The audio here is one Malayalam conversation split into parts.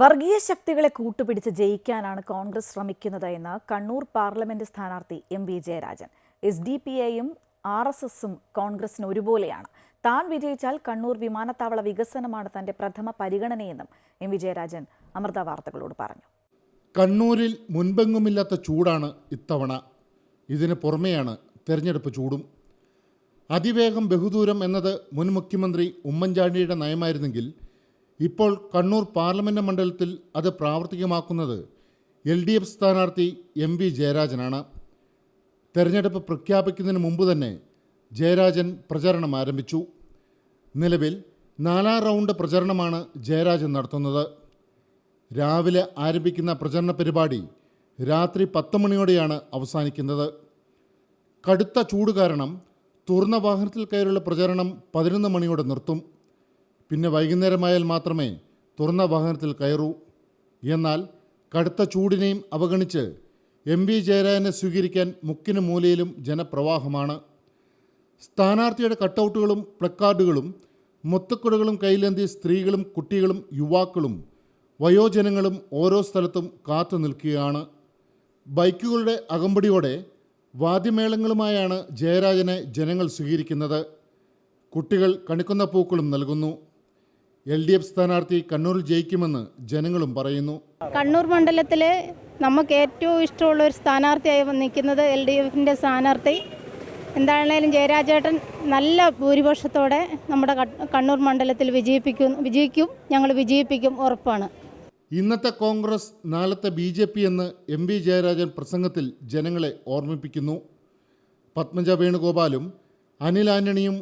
വർഗീയ ശക്തികളെ കൂട്ടുപിടിച്ച് ജയിക്കാനാണ് കോൺഗ്രസ് ശ്രമിക്കുന്നത് എന്ന് കണ്ണൂർ പാർലമെന്റ് സ്ഥാനാർത്ഥി M V Jayarajan. S D P ഐയും ആർ എസ് എസും കോൺഗ്രസിന് ഒരുപോലെയാണ്. താൻ വിജയിച്ചാൽ കണ്ണൂർ വിമാനത്താവള വികസനമാണ് തന്റെ പ്രഥമ പരിഗണനയെന്നും എം വി ജയരാജൻ അമൃത വാർത്തകളോട് പറഞ്ഞു. കണ്ണൂരിൽ മുൻപെങ്ങുമില്ലാത്ത ചൂടാണ് ഇത്തവണ. ഇതിന് പുറമെയാണ് തെരഞ്ഞെടുപ്പ് ചൂടും. അതിവേഗം ബഹുദൂരം എന്നത് മുൻ മുഖ്യമന്ത്രി ഉമ്മൻചാണ്ടിയുടെ നയമായിരുന്നെങ്കിൽ ഇപ്പോൾ കണ്ണൂർ പാർലമെന്റ് മണ്ഡലത്തിൽ അത് പ്രാവർത്തികമാക്കുന്നത് എൽ ഡി എഫ് സ്ഥാനാർത്ഥി എം വി ജയരാജനാണ്. തെരഞ്ഞെടുപ്പ് പ്രഖ്യാപിക്കുന്നതിന് മുമ്പ് തന്നെ ജയരാജൻ പ്രചരണം ആരംഭിച്ചു. നിലവിൽ നാലാം റൗണ്ട് പ്രചരണമാണ് ജയരാജൻ നടത്തുന്നത്. രാവിലെ ആരംഭിക്കുന്ന പ്രചരണ പരിപാടി രാത്രി പത്ത് മണിയോടെയാണ് അവസാനിക്കുന്നത്. കടുത്ത ചൂട് കാരണം തുറന്ന വാഹനത്തിൽ കയറിയുള്ള പ്രചരണം പതിനൊന്ന് മണിയോടെ നിർത്തും. പിന്നെ വൈകുന്നേരമായാൽ മാത്രമേ തുറന്ന വാഹനത്തിൽ കയറൂ. എന്നാൽ കടുത്ത ചൂടിനെയും അവഗണിച്ച് എം വി ജയരാജനെ സ്വീകരിക്കാൻ മുക്കിന് മൂലയിലും ജനപ്രവാഹമാണ്. സ്ഥാനാർത്ഥിയുടെ കട്ടൗട്ടുകളും പ്ലക്കാർഡുകളും മുത്തക്കുടകളും കയ്യിലേന്തി സ്ത്രീകളും കുട്ടികളും യുവാക്കളും വയോജനങ്ങളും ഓരോ സ്ഥലത്തും കാത്തു നിൽക്കുകയാണ്. ബൈക്കുകളുടെ അകമ്പടിയോടെ വാദ്യമേളങ്ങളുമായാണ് ജയരാജനെ ജനങ്ങൾ സ്വീകരിക്കുന്നത്. കുട്ടികൾ കണിക്കുന്ന പൂക്കളും നൽകുന്നു. എൽ ഡി എഫ് സ്ഥാനാർത്ഥി കണ്ണൂരിൽ ജയിക്കുമെന്ന് ജനങ്ങളും പറയുന്നു. കണ്ണൂർ മണ്ഡലത്തിലെ നമുക്ക് ഏറ്റവും ഇഷ്ടമുള്ള ഒരു സ്ഥാനാർത്ഥിയായി നിൽക്കുന്നത് എൽ ഡി എഫിന്റെ സ്ഥാനാർത്ഥി. എന്താണേലും ജയരാജേട്ടൻ നല്ല ഭൂരിപക്ഷത്തോടെ നമ്മുടെ കണ്ണൂർ മണ്ഡലത്തിൽ വിജയിപ്പിക്കും വിജയിക്കും ഞങ്ങൾ വിജയിപ്പിക്കും ഉറപ്പാണ്. ഇന്നത്തെ കോൺഗ്രസ് നാളത്തെ ബി ജെ പി എന്ന് എം വി ജയരാജൻ പ്രസംഗത്തിൽ ജനങ്ങളെ ഓർമ്മിപ്പിക്കുന്നു. പത്മജ വേണുഗോപാലും അനിൽ ആന്റണിയും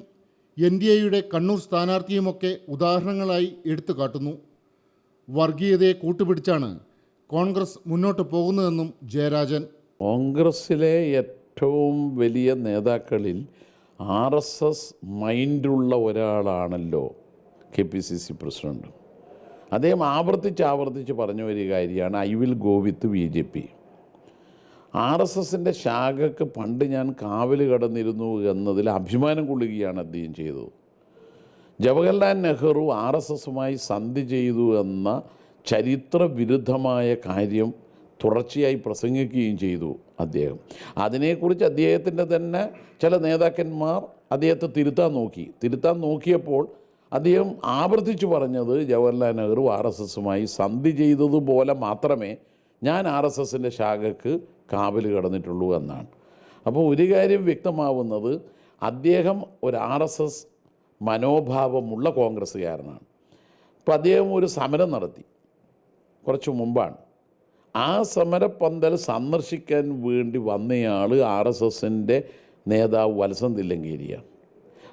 എൻ ഡി എയുടെ കണ്ണൂർ സ്ഥാനാർത്ഥിയുമൊക്കെ ഉദാഹരണങ്ങളായി എടുത്തു കാട്ടുന്നു. വർഗീയതയെ കൂട്ടുപിടിച്ചാണ് കോൺഗ്രസ് മുന്നോട്ട് പോകുന്നതെന്നും ജയരാജൻ. കോൺഗ്രസ്സിലെ ഏറ്റവും വലിയ നേതാക്കളിൽ ആർ എസ് എസ് മൈൻഡുള്ള ഒരാളാണല്ലോ K P C C president. അദ്ദേഹം ആവർത്തിച്ച് ആവർത്തിച്ച് പറഞ്ഞു ഒരു കാര്യമാണ് I will go with B J P. R S എസിന്റെ ശാഖക്ക് പണ്ട് ഞാൻ കാവൽ കടന്നിരുന്നു എന്നതിൽ അഭിമാനം കൊള്ളുകയാണ് അദ്ദേഹം ചെയ്തത്. ജവഹർലാൽ നെഹ്റു ആർ എസ് എസുമായി സന്ധി ചെയ്തു എന്ന ചരിത്ര വിരുദ്ധമായ കാര്യം തുടർച്ചയായി പ്രസംഗിക്കുകയും ചെയ്തു അദ്ദേഹം. അതിനെക്കുറിച്ച് അദ്ദേഹത്തിന്റെ തന്നെ ചില നേതാക്കന്മാർ അദ്ദേഹത്തെ തിരുത്താൻ നോക്കി. തിരുത്താൻ നോക്കിയപ്പോൾ അദ്ദേഹം ആവർത്തിച്ചു പറഞ്ഞത് ജവഹർലാൽ നെഹ്റു ആർ എസ് എസുമായി സന്ധി ചെയ്തതുപോലെ മാത്രമേ ഞാൻ ആർ എസ് എസിന്റെ ശാഖക്ക് കാവൽ കടന്നിട്ടുള്ളൂ എന്നാണ്. അപ്പോൾ ഒരു കാര്യം വ്യക്തമാവുന്നത് അദ്ദേഹം ഒരു ആർ എസ് എസ് മനോഭാവമുള്ള കോൺഗ്രസ്സുകാരനാണ്. അപ്പോൾ അദ്ദേഹം ഒരു സമരം നടത്തി കുറച്ച് മുമ്പാണ്. ആ സമരപ്പന്തൽ സന്ദർശിക്കാൻ വേണ്ടി വന്നയാൾ ആർ എസ് എസിന്റെ നേതാവ് വത്സൻ തില്ലങ്കേരിയാണ്.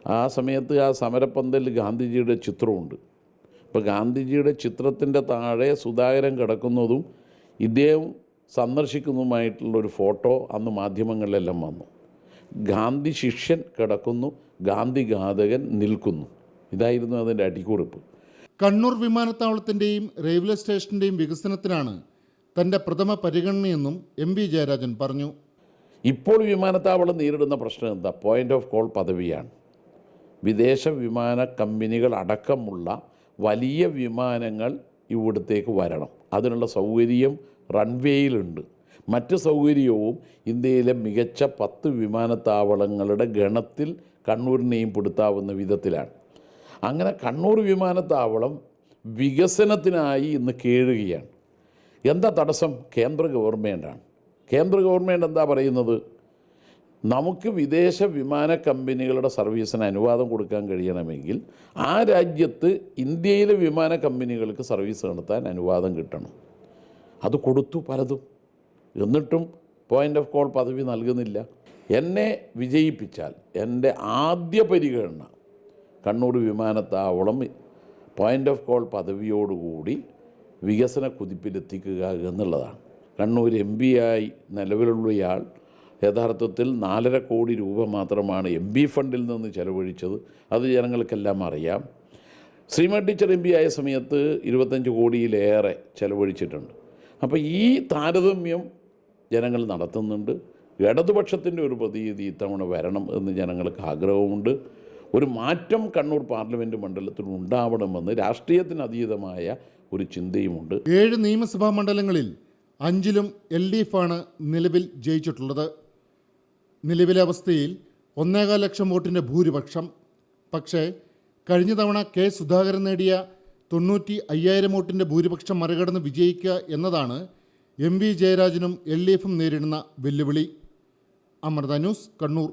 ആ സമയത്ത് ആ സമരപ്പന്തലിൽ ഗാന്ധിജിയുടെ ചിത്രമുണ്ട്. അപ്പോൾ ഗാന്ധിജിയുടെ ചിത്രത്തിന്റെ താഴെ സുധാകരൻ കിടക്കുന്നതും ഇദ്ദേഹം സന്ദർശിക്കുന്നതുമായിട്ടുള്ള ഒരു ഫോട്ടോ അന്ന് മാധ്യമങ്ങളിലെല്ലാം വന്നു. ഗാന്ധി ശിഷ്യൻ കിടക്കുന്നു ഗാന്ധി ഘാതകൻ നിൽക്കുന്നു. ഇതായിരുന്നു അതിന്റെ അടിക്കുറിപ്പ്. കണ്ണൂർ വിമാനത്താവളത്തിന്റെയും റെയിൽവേ സ്റ്റേഷന്റെയും വികസനത്തിനാണ് തന്റെ പ്രഥമ പരിഗണനയെന്നും എം വി ജയരാജൻ പറഞ്ഞു. ഇപ്പോൾ വിമാനത്താവളം നേരിടുന്ന പ്രശ്നം എന്താ? പോയിന്റ് ഓഫ് കോൾ പദവിയാണ്. വിദേശ വിമാന കമ്പനികൾ അടക്കമുള്ള വലിയ വിമാനങ്ങൾ ഇവിടത്തേക്ക് വരണം. അതിനുള്ള സൗകര്യം റൺവേയിലുണ്ട് മറ്റ് സൗകര്യവും ഇന്ത്യയിലെ മികച്ച പത്ത് വിമാനത്താവളങ്ങളുടെ ഗണത്തിൽ കണ്ണൂരിനെയും പെടുത്താവുന്ന വിധത്തിലാണ്. അങ്ങനെ കണ്ണൂർ വിമാനത്താവളം വികസനത്തിനായി ഇന്ന് കേഴുകയാണ്. എന്താ തടസ്സം? കേന്ദ്ര ഗവൺമെന്റാണ് കേന്ദ്ര ഗവൺമെന്റ് എന്താ പറയുന്നത്? നമുക്ക് വിദേശ വിമാന കമ്പനികളുടെ സർവീസിന് അനുവാദം കൊടുക്കാൻ കഴിയണമെങ്കിൽ ആ രാജ്യത്ത് ഇന്ത്യയിലെ വിമാന കമ്പനികൾക്ക് സർവീസ് നടത്താൻ അനുവാദം കിട്ടണം. അത് കൊടുത്തു പലതും. എന്നിട്ടും പോയിന്റ് ഓഫ് കോൾ പദവി നൽകുന്നില്ല. എന്നെ വിജയിപ്പിച്ചാൽ എന്റെ ആദ്യ പരിഗണന കണ്ണൂർ വിമാനത്താവളം പോയിന്റ് ഓഫ് കോൾ പദവിയോടുകൂടി വികസന കുതിപ്പിലെത്തിക്കുക എന്നുള്ളതാണ്. കണ്ണൂർ എം ആയി നിലവിലുള്ളയാൾ യഥാർത്ഥത്തിൽ നാലര കോടി രൂപ മാത്രമാണ് എം പി ഫണ്ടിൽ നിന്ന് ചെലവഴിച്ചത്. അത് ജനങ്ങൾക്കെല്ലാം അറിയാം. ശ്രീമ ടീച്ചർ എം പി ആയ സമയത്ത് ഇരുപത്തഞ്ച് കോടിയിലേറെ ചെലവഴിച്ചിട്ടുണ്ട്. അപ്പോൾ ഈ താരതമ്യം ജനങ്ങൾ നടത്തുന്നുണ്ട്. ഇടതുപക്ഷത്തിന്റെ ഒരു പ്രതീതി ഇത്തവണ വരണം എന്ന് ജനങ്ങൾക്ക് ആഗ്രഹമുണ്ട്. ഒരു മാറ്റം കണ്ണൂർ പാർലമെന്റ് മണ്ഡലത്തിൽ ഉണ്ടാവണമെന്ന് രാഷ്ട്രീയത്തിന് അതീതമായ ഒരു ചിന്തയുമുണ്ട്. ഏഴ് നിയമസഭാ മണ്ഡലങ്ങളിൽ അഞ്ചിലും എൽ ഡി എഫാണ് നിലവിൽ ജയിച്ചിട്ടുള്ളത്. നിലവിലെ അവസ്ഥയിൽ ഒന്നേകാൽ ലക്ഷം വോട്ടിന്റെ ഭൂരിപക്ഷം. പക്ഷേ കഴിഞ്ഞ തവണ കെ സുധാകരൻ നേടിയ തൊണ്ണൂറ്റി അയ്യായിരം വോട്ടിന്റെ ഭൂരിപക്ഷം മറികടന്ന് വിജയിക്കുക എന്നതാണ് എം വി ജയരാജനും എൽ ഡി എഫും നേരിടുന്ന വെല്ലുവിളി. അമൃത ന്യൂസ് കണ്ണൂർ.